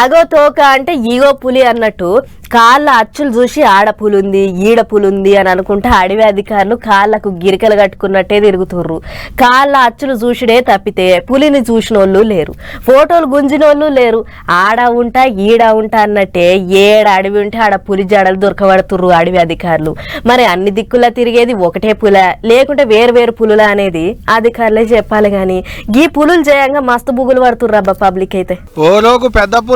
ఆగో తోక అంటే ఈగో పులి అన్నట్టు కాళ్ళ అచ్చులు చూసి ఆడ ఈడపులుంది ఈడ అని అనుకుంటే అడవి అధికారులు కాళ్ళకు గిరికలు కట్టుకున్నట్టే తిరుగుతుర్రు. కాళ్ళ అచ్చులు చూసిడే తప్పితే పులిని చూసిన వాళ్ళు లేరు. ఫోటోలు గుంజిన వాళ్ళు లేరు. ఆడ ఉంటా ఈడ ఉంటా అన్నట్టే ఏడ అడవి ఉంటే ఆడ పులి జాడలు దొరకబడుతుర్రు అడవి అధికారులు. మరి అన్ని దిక్కులా తిరిగేది ఒకటే పుల లేకుంటే వేరు వేరు పులుల అనేది అధికారులే చెప్పాలి కానీ గీ పులులు చేయంగా మస్తు బుగులు పడుతుర్రు అబ్బా పబ్లిక్ అయితే. ఓ రోజు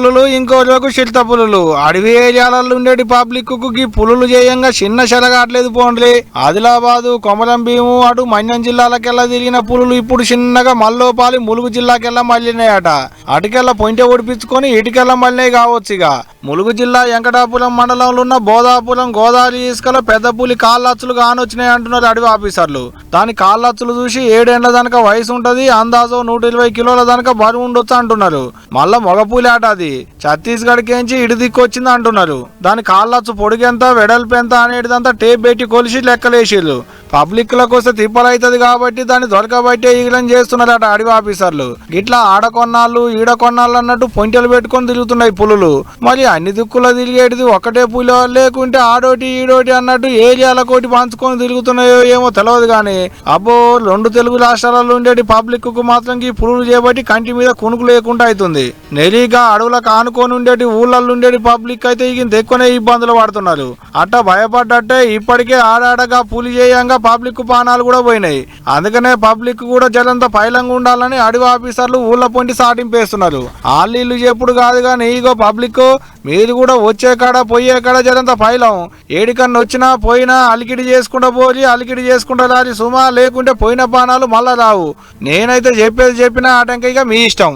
పులులు ఇంకో రోజు పులులు. అడవి ఏరియాలలో ఉండేటి పబ్లిక్కు పులులు చేయంగా చిన్న చెలగాట్లేదు పోండ్లే. ఆదిలాబాదు కొమరం భీము అటు మన్యం జిల్లాలకెల్లా తిరిగిన పులులు ఇప్పుడు చిన్నగా మల్లోపాలి ములుగు జిల్లాకెల్లా మళ్ళినాయట. అటుకెల్లా పొంటె ఒడిపించుకొని ఇటుకెల్లా మళ్ళినాయి కావచ్చు ఇక ములుగు జిల్లా వెంకటాపురం మండలంలో ఉన్న బోధాపురం గోదావరి ఇసుకలో పెద్ద పులి కాళ్ళచ్చులు కానొచ్చినాయి అంటున్నారు అడవి ఆఫీసర్లు. దాని కాళ్ళచ్చులు చూసి ఏడేండ్ల దానిక వయసు ఉంటది అందాజో నూట ఇరవై కిలోల దానిక బరువు ఉండొచ్చు అంటున్నారు. మళ్ళా మగపూలి ఆట అది. ఛత్తీస్గఢ్ కేంచి ఇటు దిక్కు వచ్చింది అంటున్నారు. దాని కాళ్ళచ్చు పొడిగెంత వెడల్పు ఎంత అనేటిదంతా టేప్ పెట్టి కొలిసి లెక్కలేసిర్రు. పబ్లిక్ కోసం తిప్పలవుతుంది కాబట్టి దాన్ని దొరకబట్టే ఈగలని చేస్తున్నారట అడవి ఆఫీసర్లు. ఇట్లా ఆడ కొన్నాళ్ళు ఈడ కొన్నాళ్ళు అన్నట్టు పొంటెలు పెట్టుకొని తిరుగుతున్నాయి పులులు. మరి అన్ని దిక్కులో తిరిగేటిది ఒకటే పులి లేకుంటే ఆడోటి ఈడోటి అన్నట్టు ఏరియాల కోటి పంచుకొని తిరుగుతున్నాయో ఏమో తెలియదు కానీ అబ్బో రెండు తెలుగు రాష్ట్రాలలో ఉండేటి పబ్లిక్కు మాత్రం ఈ పులులు చేయబట్టి కంటి మీద కునుకు లేకుండా అవుతుంది నెరీగా అడవులకు ఆనుకొని ఉండేటి ఊళ్ళల్లో ఉండేటి పబ్లిక్ అయితే ఇక ఎక్కువనే ఇబ్బందులు పడుతున్నారు. అట్ట భయపడ్డట్టే ఇప్పటికే ఆడాడగా పులి చేయంగా పబ్లిక్ పానాలు కూడా పోయినాయి. అందుకనే పబ్లిక్ కూడా జరంత పైలంగా ఉండాలని అడవి ఆఫీసర్లు ఊళ్ళ పొంటి సాటింపేస్తున్నారు. ఆళ్ళు చెప్పుడు కాదు కానీ ఇగో పబ్లిక్ మీరు కూడా వచ్చే కాడ పోయే కాడ జరంత పైలం. ఏడికన్నా వచ్చినా పోయినా అలికిడి చేసుకుంటా పోయి అలికిడి చేసుకుంటా రాలి సుమా లేకుంటే పోయిన పానాలు మళ్ళా రావు. నేనైతే చెప్పేది చెప్పినా ఆటంకైగా మీ ఇష్టం.